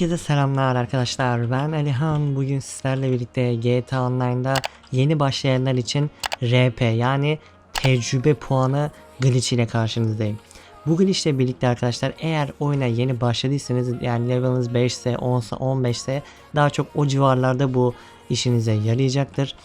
Herkese selamlar arkadaşlar. Ben Alihan. Bugün sizlerle birlikte GTA Online'da yeni başlayanlar için RP yani tecrübe puanı glitch ile karşınızdayım. Bugün işte birlikte arkadaşlar eğer oyuna yeni başladıysanız yani leveliniz 5 ise 10 ise 15 ise daha çok o civarlarda bu işinize yarayacaktır.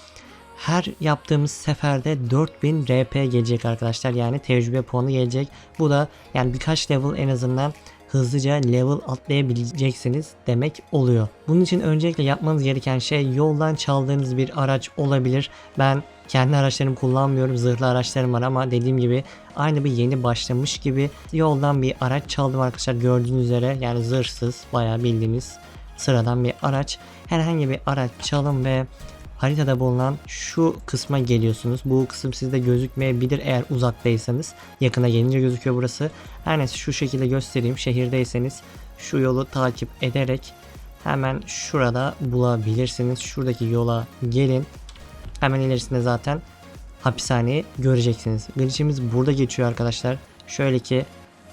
Her yaptığımız seferde 4000 RP gelecek arkadaşlar. Yani tecrübe puanı gelecek. Bu da yani birkaç level en azından hızlıca level atlayabileceksiniz demek oluyor. Bunun için öncelikle yapmanız gereken şey yoldan çaldığınız bir araç olabilir. Ben kendi araçlarımı kullanmıyorum. Zırhlı araçlarım var ama dediğim gibi aynı bir yeni başlamış gibi yoldan bir araç çaldım arkadaşlar gördüğünüz üzere. Yani zırhsız bayağı bildiğimiz sıradan bir araç. Herhangi bir araç çalın ve haritada bulunan şu kısma geliyorsunuz. Bu kısım sizde gözükmeyebilir eğer uzaktaysanız. Yakına gelince gözüküyor burası. Her neyse şu şekilde göstereyim. Şehirdeyseniz şu yolu takip ederek hemen şurada bulabilirsiniz. Şuradaki yola gelin. Hemen ilerisinde zaten hapishaneyi göreceksiniz. Glitch'imiz burada geçiyor arkadaşlar. Şöyle ki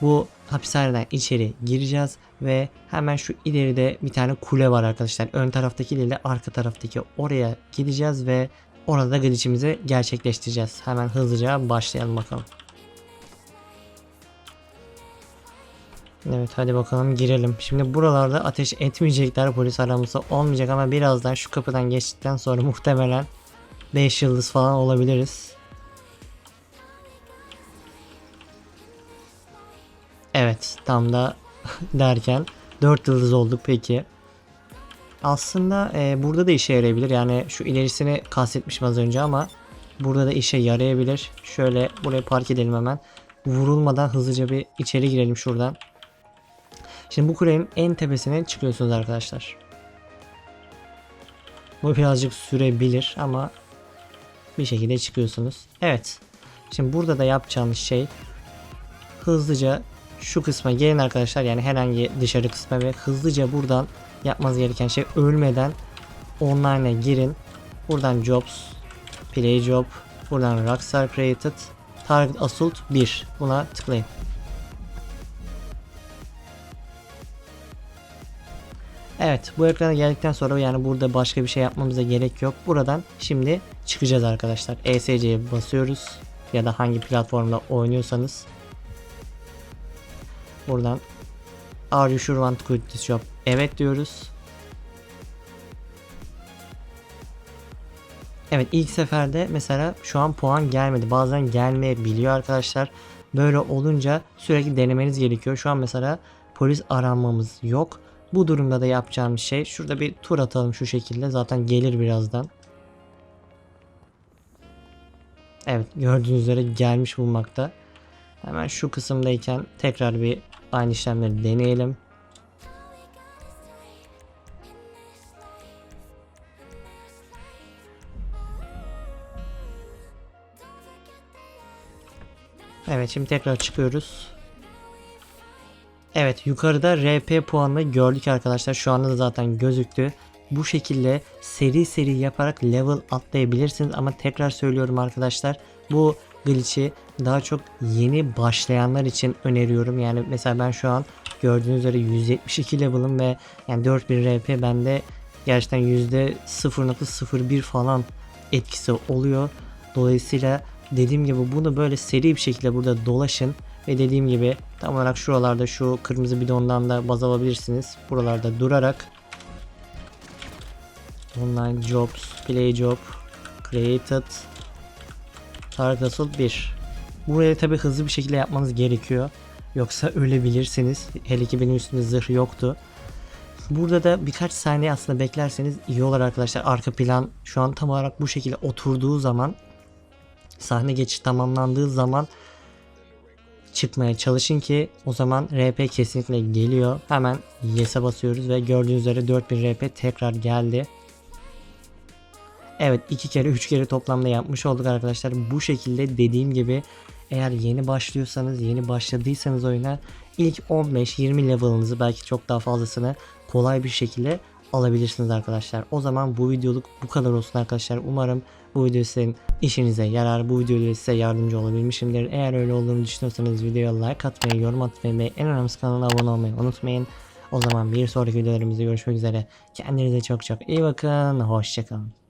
bu hapishaneden içeri gireceğiz ve hemen şu ileride bir tane kule var arkadaşlar. Ön taraftaki ile arka taraftaki oraya gideceğiz ve orada glitch'imizi gerçekleştireceğiz. Hemen hızlıca başlayalım bakalım. Evet hadi bakalım girelim. Şimdi buralarda ateş etmeyecekler polis aramızda olmayacak ama birazdan şu kapıdan geçtikten sonra muhtemelen 5 yıldız falan olabiliriz. Evet tam da derken 4 yıldız olduk peki. Aslında e, burada da işe yarayabilir. Yani şu ilerisini kastetmişim az önce ama burada da işe yarayabilir. Şöyle buraya park edelim hemen. Vurulmadan hızlıca bir içeri girelim şuradan. Şimdi bu kulenin en tepesine çıkıyorsunuz arkadaşlar. Bu birazcık sürebilir ama bir şekilde çıkıyorsunuz. Evet. Şimdi burada da yapacağımız şey hızlıca şu kısma gelin arkadaşlar. Yani herhangi dışarı kısma ve hızlıca buradan yapmanız gereken şey ölmeden online'a girin. Buradan jobs, play job, buradan Rockstar Created, Target Assault 1. Buna tıklayın. Evet bu ekrana geldikten sonra yani burada başka bir şey yapmamıza gerek yok. Buradan şimdi çıkacağız arkadaşlar. ESC'ye basıyoruz ya da hangi platformda oynuyorsanız. Buradan Are you sure want to quit this job? Evet diyoruz. Evet ilk seferde mesela şu an puan gelmedi. Bazen gelmeyebiliyor arkadaşlar. Böyle olunca sürekli denemeniz gerekiyor. Şu an mesela polis aranmamız yok. Bu durumda da yapacağımız şey şurada bir tur atalım şu şekilde. Zaten gelir birazdan. Evet gördüğünüz üzere gelmiş bulmakta. Hemen şu kısımdayken tekrar bir aynı işlemleri deneyelim. Evet şimdi tekrar çıkıyoruz. Evet yukarıda RP puanını gördük arkadaşlar. Şu anda da zaten gözüktü. Bu şekilde seri seri yaparak level atlayabilirsiniz. Ama tekrar söylüyorum arkadaşlar. Bu glitch'i daha çok yeni başlayanlar için öneriyorum. Yani mesela ben şu an gördüğünüz üzere 172 level'ım ve yani 4000 RP bende gerçekten %0.01 falan etkisi oluyor. Dolayısıyla dediğim gibi bunu böyle seri bir şekilde burada dolaşın. Ve dediğim gibi tam olarak şuralarda şu kırmızı bidondan da baz alabilirsiniz. Buralarda durarak Online Jobs, Play Job, Created, Target Assault 1. Buraya tabi hızlı bir şekilde yapmanız gerekiyor. Yoksa ölebilirsiniz. Hele ki benim üstümde zırh yoktu. Burada da birkaç saniye aslında beklerseniz iyi olur arkadaşlar. Arka plan şu an tam olarak bu şekilde oturduğu zaman sahne geçiş tamamlandığı zaman çıkmaya çalışın ki o zaman RP kesinlikle geliyor. Hemen yes'e basıyoruz ve gördüğünüz üzere 4000 RP tekrar geldi. Evet iki kere 3 kere toplamda yapmış olduk arkadaşlar. Bu şekilde dediğim gibi eğer yeni başlıyorsanız yeni başladıysanız oyuna ilk 15-20 level'ınızı belki çok daha fazlasını kolay bir şekilde alabilirsiniz arkadaşlar. O zaman bu videoluk bu kadar olsun arkadaşlar. Umarım bu video sizin işinize yarar. Bu videoda size yardımcı olabilmişimdir. Eğer öyle olduğunu düşünüyorsanız videoya like atmayı, yorum atmayı ve en önemlisi kanala abone olmayı unutmayın. O zaman bir sonraki videolarımızda görüşmek üzere. Kendinize çok çok iyi bakın. Hoşçakalın.